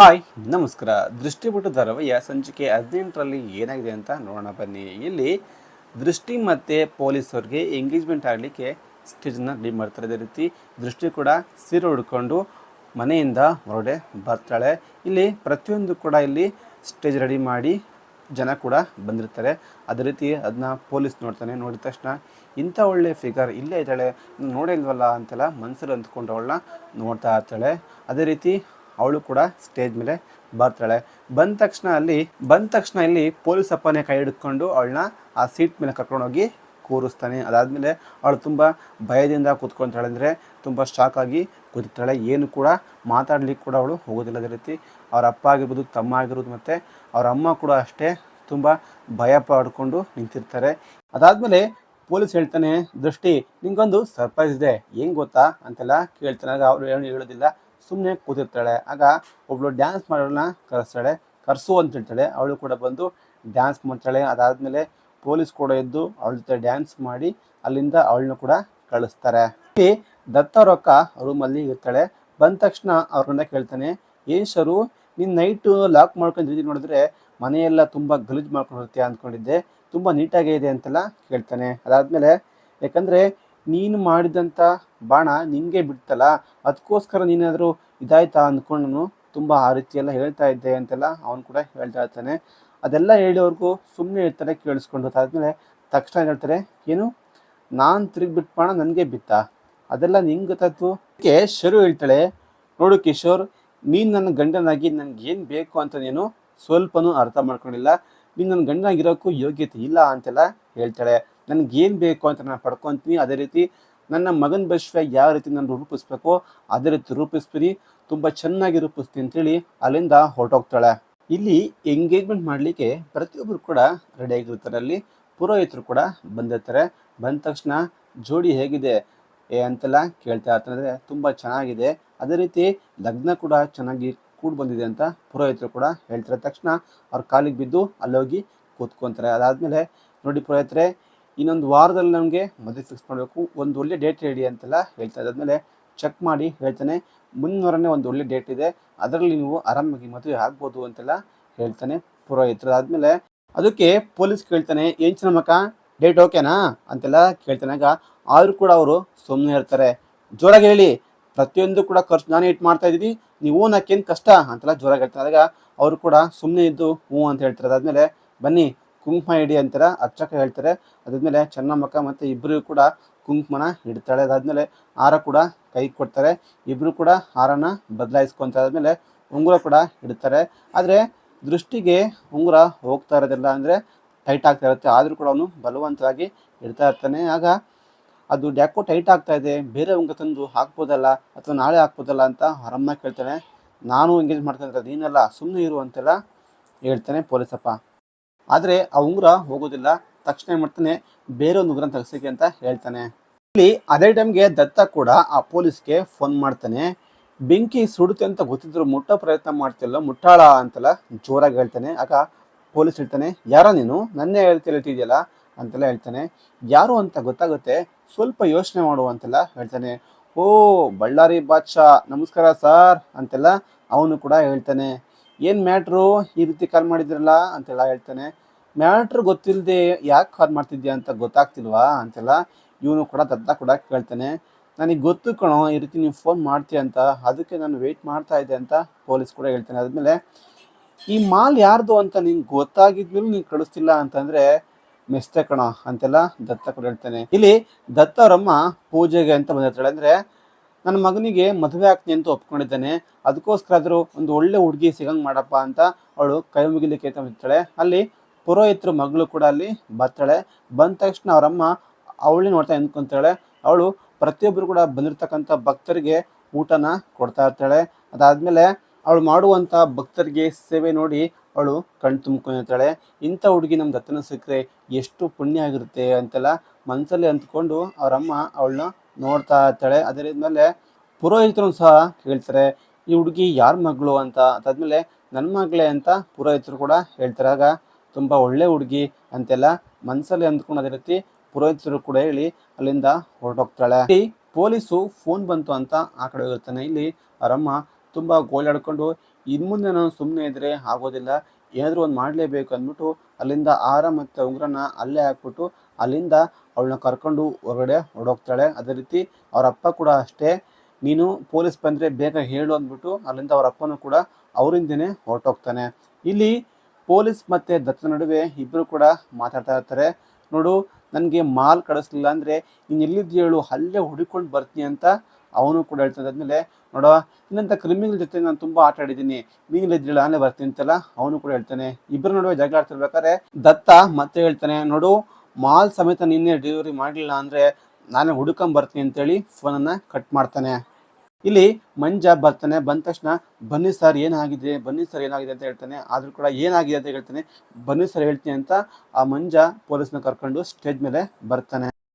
Hi, ನಮಸ್ಕಾರ. ದೃಷ್ಟಿಪುಟ ಧಾರಾವಾಹಿಯ ಸಂಚಿಕೆ ಹದಿನೆಂಟರಲ್ಲಿ ಏನಾಗಿದೆ ಅಂತ ನೋಡೋಣ, ಬನ್ನಿ. ಇಲ್ಲಿ ದೃಷ್ಟಿ ಮತ್ತು ಪೊಲೀಸವ್ರಿಗೆ ಎಂಗೇಜ್ಮೆಂಟ್ ಆಗಲಿಕ್ಕೆ ಸ್ಟೇಜನ್ನ ರೆಡಿ ಮಾಡ್ತಾರೆ ಅದೇ ರೀತಿ ದೃಷ್ಟಿ ಕೂಡ ಸೀರೆ ಉಡ್ಕೊಂಡು ಮನೆಯಿಂದ ಹೊರಡೆ ಬರ್ತಾಳೆ. ಇಲ್ಲಿ ಪ್ರತಿಯೊಂದು ಕೂಡ ಇಲ್ಲಿ ಸ್ಟೇಜ್ ರೆಡಿ ಮಾಡಿ ಜನ ಕೂಡ ಬಂದಿರ್ತಾರೆ. ಅದೇ ರೀತಿ ಅದನ್ನ ಪೊಲೀಸ್ ನೋಡ್ತಾನೆ. ನೋಡಿದ ತಕ್ಷಣ ಇಂಥ ಒಳ್ಳೆ ಫಿಗರ್ ಇಲ್ಲೇ ಇದ್ದಾಳೆ. ನೋಡೇ ಇಲ್ವಲ್ಲ ಅಂತೆಲ್ಲ ಮನಸ್ಸಲ್ಲಿ ಅಂದ್ಕೊಂಡು ಅವಳನ್ನ ನೋಡ್ತಾ ಇರ್ತಾಳೆ. ಅದೇ ರೀತಿ ಅವಳು ಕೂಡ ಸ್ಟೇಜ್ ಮೇಲೆ ಬರ್ತಾಳೆ. ಬಂದ ತಕ್ಷಣ ಅಲ್ಲಿ, ಬಂದ ತಕ್ಷಣ ಇಲ್ಲಿ ಪೊಲೀಸ್ ಅಪ್ಪನೇ ಕೈ ಹಿಡ್ಕೊಂಡು ಅವಳನ್ನ ಆ ಸೀಟ್ ಮೇಲೆ ಕರ್ಕೊಂಡೋಗಿ ಕೂರಿಸ್ತಾನೆ. ಅದಾದಮೇಲೆ ಅವಳು ತುಂಬ ಭಯದಿಂದ ಕೂತ್ಕೊತಾಳೆ ಅಂದರೆ ತುಂಬ ಶಾಕ್ ಆಗಿ ಕೂತಿರ್ತಾಳೆ. ಏನು ಕೂಡ ಮಾತಾಡ್ಲಿಕ್ಕೆ ಕೂಡ ಅವಳು ಹೋಗೋದಿಲ್ಲ ಅದೇ ರೀತಿ. ಅವ್ರ ಅಪ್ಪ ಆಗಿರ್ಬೋದು, ತಮ್ಮ ಆಗಿರ್ಬೋದು ಮತ್ತು ಅವ್ರ ಅಮ್ಮ ಕೂಡ ಅಷ್ಟೇ ತುಂಬ ಭಯ ಪಡ್ಕೊಂಡು ನಿಂತಿರ್ತಾರೆ. ಅದಾದಮೇಲೆ ಪೊಲೀಸ್ ಹೇಳ್ತಾನೆ, ದೃಷ್ಟಿ, ನಿಂಗೊಂದು ಸರ್ಪ್ರೈಸ್ ಇದೆ. ಏನು ಗೊತ್ತಾ? ಅಂತೆಲ್ಲ ಕೇಳ್ತಾನೆ. ಅವರು ಏನು ಹೇಳೋದಿಲ್ಲ. ಸುಮ್ಮನೆ ಕೂತಿರ್ತಾಳೆ. ಆಗ ಒಬ್ಳು ಡ್ಯಾನ್ಸ್ ಮಾಡೋಳನ್ನ ಕರೆಸ್ತಾಳೆ. ಕರ್ಸು ಅಂತ ಹೇಳ್ತಾಳೆ ಅವಳು ಕೂಡ ಬಂದು ಡ್ಯಾನ್ಸ್ ಮಾಡ್ತಾಳೆ. ಅದಾದಮೇಲೆ ಪೊಲೀಸ್ ಕೂಡ ಎದ್ದು ಅವಳ ಜೊತೆ ಡ್ಯಾನ್ಸ್ ಮಾಡಿ ಅಲ್ಲಿಂದ ಅವಳನ್ನ ಕೂಡ ಕಳಿಸ್ತಾರೆ. ದತ್ತ ರೊಕ್ಕ ರೂಮಲ್ಲಿ ಇರ್ತಾಳೆ. ಬಂದ ತಕ್ಷಣ ಅವ್ರನ್ನ ಕೇಳ್ತಾನೆ ಏನ್ ಶರು, ನೀನು ನೈಟು ಲಾಕ್ ಮಾಡ್ಕೊಂಡು ರೀತಿ ನೋಡಿದ್ರೆ ಮನೆಯೆಲ್ಲ ತುಂಬ ಗಲೀಜು ಮಾಡ್ಕೊಂಡಿರ್ತೀಯ ಅಂದ್ಕೊಂಡಿದ್ದೆ. ತುಂಬ ನೀಟಾಗೇ ಇದೆ ಅಂತೆಲ್ಲ ಕೇಳ್ತಾನೆ. ಅದಾದಮೇಲೆ, ಯಾಕಂದರೆ ನೀನು ಮಾಡಿದಂಥ ಬಾಣ ನಿಂಗೆ ಬಿಡ್ತಲ್ಲ? ಅದಕ್ಕೋಸ್ಕರ ನೀನಾದರೂ ಇದಾಯ್ತಾ ಅಂದ್ಕೊಂಡು ತುಂಬ ಆ ರೀತಿಯೆಲ್ಲ ಹೇಳ್ತಾ ಇದ್ದೆ ಅಂತೆಲ್ಲ ಅವನು ಕೂಡ ಹೇಳ್ತಾ ಇರ್ತಾನೆ. ಅದೆಲ್ಲ ಹೇಳೋವರೆಗೂ ಸುಮ್ಮನೆ ಇರ್ತಾರೆ ಕೇಳಿಸ್ಕೊಂಡು. ಅದಾದಮೇಲೆ ತಕ್ಷಣ ಹೇಳ್ತಾರೆ, ಏನು? ನಾನು ತಿರುಗಿ ಬಿಟ್ಟು ಬಾಣ ನನಗೆ ಬಿತ್ತ? ಅದೆಲ್ಲ ನಿಂಗೆ ಗೊತ್ತಾಯ್ತು? ಅದಕ್ಕೆ ಶರು ಹೇಳ್ತಾಳೆ, ನೋಡು ಕಿಶೋರ್ ನೀನು ನನ್ನ ಗಂಡನಾಗಿ ನನಗೆ ಏನು ಬೇಕು ಅಂತ ನೀನು ಸ್ವಲ್ಪನೂ ಅರ್ಥ ಮಾಡ್ಕೊಂಡಿಲ್ಲ. ನೀನು ನನ್ನ ಗಂಡನಾಗಿರೋಕ್ಕೂ ಯೋಗ್ಯತೆ ಇಲ್ಲ ಅಂತೆಲ್ಲ ಹೇಳ್ತಾಳೆ. ನನಗೆ ಏನು ಬೇಕು ಅಂತ ನಾನು ಪಡ್ಕೊತೀನಿ, ಅದೇ ರೀತಿ ನನ್ನ ಮಗನ ಭವಿಷ್ಯ ಯಾವ ರೀತಿ ನಾನು ರೂಪಿಸ್ಬೇಕೋ ಅದೇ ರೀತಿ ರೂಪಿಸ್ತೀನಿ, ತುಂಬ ಚೆನ್ನಾಗಿ ರೂಪಿಸ್ತೀನಿ ಅಂತೇಳಿ ಅಲ್ಲಿಂದ ಹೊರಟೋಗ್ತಾಳೆ. ಇಲ್ಲಿ ಎಂಗೇಜ್ಮೆಂಟ್ ಮಾಡಲಿಕ್ಕೆ ಪ್ರತಿಯೊಬ್ಬರು ಕೂಡ ರೆಡಿ ಆಗಿರ್ತಾರೆ. ಅಲ್ಲಿ ಪುರೋಹಿತರು ಕೂಡ ಬಂದಿರ್ತಾರೆ. ಬಂದ ತಕ್ಷಣ ಜೋಡಿ ಹೇಗಿದೆ, ಏ ಅಂತೆಲ್ಲ ಕೇಳ್ತಾ ಇರ್ತಾರೆ. ತುಂಬ ಚೆನ್ನಾಗಿದೆ. ಅದೇ ರೀತಿ ಲಗ್ನ ಕೂಡ ಚೆನ್ನಾಗಿ ಕೂಡ್ ಬಂದಿದೆ ಅಂತ ಪುರೋಹಿತರು ಕೂಡ ಹೇಳ್ತಾರೆ. ತಕ್ಷಣ ಅವ್ರ ಕಾಲಿಗೆ ಬಿದ್ದು ಅಲ್ಲೋಗಿ ಕೂತ್ಕೊತಾರೆ. ಅದಾದಮೇಲೆ ನೋಡಿ ಪುರೋಹಿತರೆ ಇನ್ನೊಂದು ವಾರದಲ್ಲಿ ನಮಗೆ ಮದುವೆ ಫಿಕ್ಸ್ ಮಾಡಬೇಕು. ಒಂದು ಒಳ್ಳೆ ಡೇಟ್ ಹೇಳಿ ಅಂತೆಲ್ಲ ಹೇಳ್ತಾ ಮೇಲೆ ಚೆಕ್ ಮಾಡಿ ಹೇಳ್ತಾನೆ. ಮುಂದಿನವರನ್ನೇ ಒಂದು ಒಳ್ಳೆ ಡೇಟ್ ಇದೆ. ಅದರಲ್ಲಿ ನೀವು ಆರಾಮಾಗಿ ಮದುವೆ ಆಗ್ಬೋದು ಅಂತೆಲ್ಲ ಹೇಳ್ತಾನೆ ಪುರೋಹಿತರು. ಆದಮೇಲೆ ಅದಕ್ಕೆ ಪೊಲೀಸ್ ಕೇಳ್ತಾನೆ, ಏನ್ ಚೆನ್ನಮ್ಮಕ್ಕ ಡೇಟ್ ಓಕೆನಾ ಅಂತೆಲ್ಲ ಕೇಳ್ತಾನಾಗ ಆದರೂ ಕೂಡ ಅವರು ಸುಮ್ಮನೆ ಇರ್ತಾರೆ. ಜೋರಾಗಿ ಹೇಳಿ, ಪ್ರತಿಯೊಂದು ಕೂಡ ಖರ್ಚು ನಾನೇ ಇಟ್ಟು ಮಾಡ್ತಾ ಇದ್ದೀನಿ. ನೀವು ನಾಕೇನು ಕಷ್ಟ? ಅಂತೆಲ್ಲ ಜೋರಾಗಿ ಹೇಳ್ತಾರೆ. ಆದಾಗ ಅವರು ಕೂಡ ಸುಮ್ಮನೆ ಇದ್ದು, ಹ್ಞೂ ಅಂತ ಹೇಳ್ತಾರೆ. ಅದಾದಮೇಲೆ, ಬನ್ನಿ ಕುಂಕುಮ ಹಿಡಿ ಅಂತಾರೆ? ಅರ್ಚಕ ಹೇಳ್ತಾರೆ. ಅದಾದ್ಮೇಲೆ ಚೆನ್ನಮ್ಮಕ್ಕ ಮತ್ತು ಇಬ್ಬರಿಗೂ ಕೂಡ ಕುಂಕುಮನ ಇಡ್ತಾಳೆ ಅದಾದಮೇಲೆ ಹಾರ ಕೂಡ ಕೈ ಕೊಡ್ತಾರೆ. ಇಬ್ಬರು ಕೂಡ ಹಾರನ ಬದಲಾಯಿಸ್ಕೊತಾರೆ. ಆದಮೇಲೆ ಉಂಗುರ ಕೂಡ ಇಡ್ತಾರೆ ಆದರೆ ದೃಷ್ಟಿಗೆ ಉಂಗುರ ಹೋಗ್ತಾ ಇರೋದಿಲ್ಲ ಅಂದರೆ ಟೈಟ್ ಆಗ್ತಾ ಇರುತ್ತೆ. ಆದರೂ ಕೂಡ ಅವನು ಬಲವಂತವಾಗಿ ಇಡ್ತಾ ಇರ್ತಾನೆ. ಆಗ ಅದು ಯಾಕೋ ಟೈಟ್ ಆಗ್ತಾ ಇದೆ. ಬೇರೆ ಉಂಗುರ ತಂದು ಹಾಕ್ಬೋದಲ್ಲ ಅಥವಾ ನಾಳೆ ಹಾಕ್ಬೋದಲ್ಲ ಅಂತ ಹೊರಮ್ಮ ಕೇಳ್ತಾನೆ. ನಾನು ಎಂಗೇಜ್ ಮಾಡ್ತಾ ನೀನಲ್ಲ ಸುಮ್ಮನೆ ಇರು ಅಂತೆಲ್ಲ ಹೇಳ್ತಾನೆ ಪೊಲೀಸಪ್ಪ. ಆದರೆ ಆ ಉಂಗುರ ಹೋಗೋದಿಲ್ಲ. ತಕ್ಷಣ ಮಾಡ್ತಾನೆ ಬೇರೆ ಒಂದು ಉಂಗುರ ತೆಗ್ಸಕ್ಕೆ ಅಂತ ಹೇಳ್ತಾನೆ. ಇಲ್ಲಿ ಅದೇ ಟೈಮ್ಗೆ ದತ್ತ ಕೂಡ ಆ ಪೊಲೀಸ್ಗೆ ಫೋನ್ ಮಾಡ್ತಾನೆ. ಬೆಂಕಿ ಸುಡುತ್ತೆ ಅಂತ ಗೊತ್ತಿದ್ರು ಮುಟ್ಟೋ ಪ್ರಯತ್ನ ಮಾಡ್ತಿಲ್ಲ, ಮುಟ್ಟಾಳ ಅಂತೆಲ್ಲ ಜೋರಾಗಿ ಹೇಳ್ತಾನೆ. ಆಗ ಪೊಲೀಸ್ ಹೇಳ್ತಾನೆ, ಯಾರ ನೀನು? ನನ್ನೇ ಹೇಳ್ತಿಲ್ಲ ಅಂತೆಲ್ಲ ಹೇಳ್ತಾನೆ. ಯಾರು ಅಂತ ಗೊತ್ತಾಗುತ್ತೆ? ಸ್ವಲ್ಪ ಯೋಚನೆ ಮಾಡು ಅಂತೆಲ್ಲ ಹೇಳ್ತಾನೆ. ಓ, ಬಳ್ಳಾರಿ ಬಾದ್ಶಾ, ನಮಸ್ಕಾರ ಸರ್ ಅಂತೆಲ್ಲ ಅವನು ಕೂಡ ಹೇಳ್ತಾನೆ. ಏನು ಮ್ಯಾಟ್ರು ಈ ರೀತಿ ಕಾಲ್ ಮಾಡಿದ್ರಲ್ಲ ಅಂತೆಲ್ಲ ಹೇಳ್ತಾನೆ. ಮ್ಯಾಟ್ರ್ ಗೊತ್ತಿಲ್ಲದೆ ಯಾಕೆ ಕಾಲ್ ಮಾಡ್ತಿದ್ಯಾ ಅಂತ ಗೊತ್ತಾಗ್ತಿಲ್ವಾ ಅಂತೆಲ್ಲ ಇವನು ಕೂಡ ದತ್ತ ಕೂಡ ಕೇಳ್ತಾನೆ. ನನಗೆ ಗೊತ್ತು ಕಣೋ, ಈ ರೀತಿ ನೀವು ಫೋನ್ ಮಾಡ್ತೀಯ ಅಂತ, ಅದಕ್ಕೆ ನಾನು ವೆಯ್ಟ್ ಮಾಡ್ತಾ ಇದ್ದೆ ಅಂತ ಪೊಲೀಸ್ ಕೂಡ ಹೇಳ್ತಾನೆ. ಆದಮೇಲೆ ಈ ಮಾಲ್ ಯಾರ್ದು ಅಂತ ನಿಂಗೆ ಗೊತ್ತಾಗಿದ್ಮೇಲೆ ನೀನು ಕಳಿಸ್ತಿಲ್ಲ ಅಂತಂದರೆ ಮೆಸ್ತೆ ಕಣ ಅಂತೆಲ್ಲ ದತ್ತ ಕೂಡ ಹೇಳ್ತಾನೆ. ಇಲ್ಲಿ ದತ್ತ ಅವರಮ್ಮ ಪೂಜೆಗೆ ಅಂತ ಬಂದಿರ್ತಾಳೆ. ಅಂದರೆ ನನ್ನ ಮಗನಿಗೆ ಮದುವೆ ಆಗ್ತೀನಿ ಅಂತ ಒಪ್ಕೊಂಡಿದ್ದಾನೆ. ಅದಕ್ಕೋಸ್ಕರ ಆದರೂ ಒಂದು ಒಳ್ಳೆ ಹುಡುಗಿ ಸಿಗಂಗೆ ಮಾಡಪ್ಪ ಅಂತ ಅವಳು ಕೈ ಮುಗಿಲಿಕ್ಕೆ ಅಂತ ಬಂದಿರ್ತಾಳೆ ಅಲ್ಲಿ ಪುರೋಹಿತರ ಮಗಳು ಕೂಡ ಅಲ್ಲಿ ಬರ್ತಾಳೆ. ಬಂದ ತಕ್ಷಣ ಅವರಮ್ಮ ಅವಳೇ ನೋಡ್ತಾ ನಿಂತ್ಕೊಂತಾಳೆ. ಅವಳು ಪ್ರತಿಯೊಬ್ಬರು ಕೂಡ ಬಂದಿರತಕ್ಕಂಥ ಭಕ್ತರಿಗೆ ಊಟನ ಕೊಡ್ತಾ ಇರ್ತಾಳೆ. ಅದಾದಮೇಲೆ ಅವಳು ಮಾಡುವಂಥ ಭಕ್ತರಿಗೆ ಸೇವೆ ನೋಡಿ ಅವಳು ಕಣ್ಣು ತುಂಬ್ಕೊಂಡಿರ್ತಾಳೆ ಇಂಥ ಹುಡುಗಿ ನಮ್ಮ ದತ್ತನ ಸಿಕ್ಕರೆ ಎಷ್ಟು ಪುಣ್ಯ ಆಗಿರುತ್ತೆ ಅಂತೆಲ್ಲ ಮನಸ್ಸಲ್ಲಿ ಅಂದ್ಕೊಂಡು ಅವರಮ್ಮ ಅವಳನ್ನ ನೋಡ್ತಾ ಇರ್ತಾಳೆ. ಮೇಲೆ ಪುರೋಹಿತರು ಸಹ ಹೇಳ್ತಾರೆ ಈ ಹುಡುಗಿ ಯಾರ ಮಗಳು? ಅಂತ. ಅದಾದ್ಮೇಲೆ ನನ್ನ ಮಗಳೇ ಅಂತ ಪುರೋಹಿತರು ಕೂಡ ಹೇಳ್ತಾರೆ. ಆಗ ತುಂಬ ಒಳ್ಳೆ ಹುಡುಗಿ ಅಂತೆಲ್ಲ ಮನಸ್ಸಲ್ಲಿ ಅಂದ್ಕೊಂಡು ಅದೇ ರೀತಿ ಪುರೋಹಿತರು ಕೂಡ ಹೇಳಿ ಅಲ್ಲಿಂದ ಹೊರಟೋಗ್ತಾಳೆ. ಇಲ್ಲಿ ಪೊಲೀಸು ಫೋನ್ ಬಂತು ಅಂತ ಆ ಕಡೆ ಹೋಗಿರ್ತಾನೆ. ಇಲ್ಲಿ ಅವರಮ್ಮ ತುಂಬ ಗೋಳಾಡ್ಕೊಂಡು ಇನ್ನು ಮುಂದೆ ನಾನು ಸುಮ್ಮನೆ ಇದ್ರೆ ಆಗೋದಿಲ್ಲ, ಏನಾದರೂ ಒಂದು ಮಾಡಲೇಬೇಕು ಅಂದ್ಬಿಟ್ಟು ಅಲ್ಲಿಂದ ಆಹಾರ ಮತ್ತು ಉಂಗುರನ ಅಲ್ಲೇ ಹಾಕ್ಬಿಟ್ಟು ಅಲ್ಲಿಂದ ಅವಳನ್ನ ಕರ್ಕೊಂಡು ಹೊರಗಡೆ ಹೊರಡೋಗ್ತಾಳೆ. ಅದೇ ರೀತಿ ಅವರ ಅಪ್ಪ ಕೂಡ ಅಷ್ಟೇ. ನೀನು ಪೊಲೀಸ್ ಬಂದರೆ ಬೇಗ ಹೇಳು ಅಂದ್ಬಿಟ್ಟು ಅಲ್ಲಿಂದ ಅವರ ಅಪ್ಪನೂ ಕೂಡ ಅವರಿಂದನೇ ಹೊರಟೋಗ್ತಾನೆ. ಇಲ್ಲಿ ಪೊಲೀಸ್ ಮತ್ತು ದತ್ತ ನಡುವೆ ಇಬ್ಬರು ಕೂಡ ಮಾತಾಡ್ತಾ ಇರ್ತಾರೆ. ನೋಡು, ನನಗೆ ಮಾಲ್ ಕಳಿಸ್ಲಿಲ್ಲ ಅಂದರೆ ನೀನು ಎಲ್ಲಿದ್ದು ಹೇಳು, ಅಲ್ಲೇ ಹುಡುಕೊಂಡು ಬರ್ತೀನಿ ಅಂತ ಅವನು ಕೂಡ ಹೇಳ್ತಾ ಇದ್ದಾದ್ಮೇಲೆ ನೋಡೋ ಇನ್ನಂಥ ಕ್ರಿಮಿನಲ್ ಜೊತೆ ನಾನು ತುಂಬ ಆಟ ಆಡಿದ್ದೀನಿ. ನೀನು ಇದ್ದಿಲ್ಲ ಅಲ್ಲೇ ಬರ್ತೀನಿ ಅಂತಲ್ಲ ಅವನು ಕೂಡ ಹೇಳ್ತಾನೆ. ಇಬ್ಬರ ನಡುವೆ ಜಗಳ ಆಡ್ತಿರ್ಬೇಕಾದ್ರೆ ದತ್ತ ಮತ್ತೆ ಹೇಳ್ತಾನೆ, ನೋಡು ಮಾಲ್ ಸಮೇತ ನಿನ್ನೆ ಡೆಲಿವರಿ ಮಾಡಲಿಲ್ಲ ಅಂದರೆ ನಾನೇ ಹುಡುಕೊಂಡು ಬರ್ತೀನಿ ಅಂತೇಳಿ ಫೋನನ್ನು ಕಟ್ ಮಾಡ್ತಾನೆ. ಇಲ್ಲಿ ಮಂಜ ಬರ್ತಾನೆ, ಬಂದ ತಕ್ಷಣ ಬನ್ನಿ ಸರ್ ಏನಾಗಿದೆ, ಬನ್ನಿ ಸರ್ ಏನಾಗಿದೆ ಅಂತ ಹೇಳ್ತಾನೆ. ಆದರೂ ಕೂಡ ಏನಾಗಿದೆ ಅಂತ ಹೇಳ್ತಾನೆ. ಬನ್ನಿ ಸರ್ ಹೇಳ್ತೀನಿ ಅಂತ ಆ ಮಂಜ ಪೊಲೀಸ್ನ ಕರ್ಕೊಂಡು ಸ್ಟೇಜ್ ಮೇಲೆ ಬರ್ತಾನೆ.